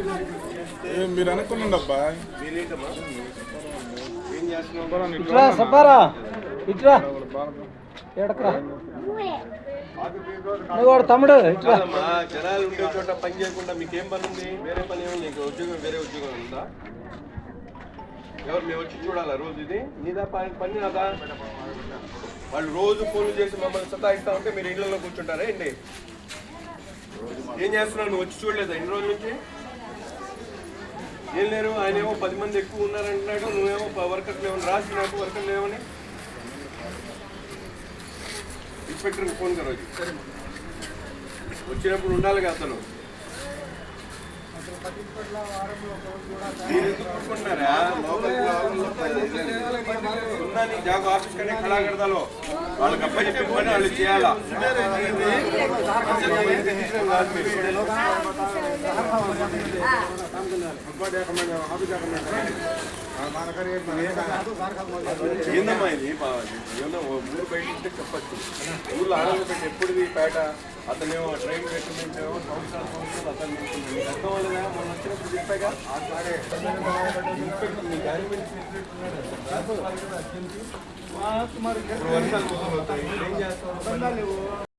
ఏ, మీరు అనుకున్నాండి అబ్బా ఏం ఇట్లా. సబ్బారా ఎడకరా నువ్వు తమ్ముడు కాదమ్మా జనాలు ఉండే చోట పని చేయకుండా మీకేం పని ఉంది? వేరే పని ఏమి నీకు ఉద్యోగం వేరే ఉద్యోగం ఉందా? ఎవరు మేము వచ్చి చూడాలా రోజు ఇది? నీదా పని పని నాదా? వాళ్ళు రోజు ఫోన్లు చేసి మమ్మల్ని సతాయిస్తా ఉంటే మీరు ఇళ్ళలో కూర్చుంటారా ఏంటి? ఏం చేస్తున్నావు నువ్వు వచ్చి చూడలేదా ఇన్ని రోజుల నుంచి? ఏం లేరు ఆయన ఏమో పది మంది ఎక్కువ ఉన్నారంటున్నాడు నువ్వేమో వర్కర్ లేవని రాసి నాకు వర్కర్లు లేవని. ఇన్స్పెక్టర్కి ఫోన్ కరోజు. వచ్చినప్పుడు ఉండాలి కదా అతను. మీరు ఆఫీస్ కడతాలో వాళ్ళకి అప్ప చెప్పిన పని వాళ్ళు చేయాలా? ఏందమ్మా ఇది? ఏమన్నా ఊరు బయట ఉంటే చెప్పచ్చు. ఆనందం పెట్టి ఎప్పుడు ఈ పేట? అతనేమో ట్రైన్ పెట్టిందేమో సంవత్సరాలు సంవత్సరాలు అతను అర్థం అవ్వలేదా మొన్న వచ్చినప్పుడు చెప్పాగా? ఇన్స్పెక్టర్ మీ వర్షాలు. ఏం చేస్తాం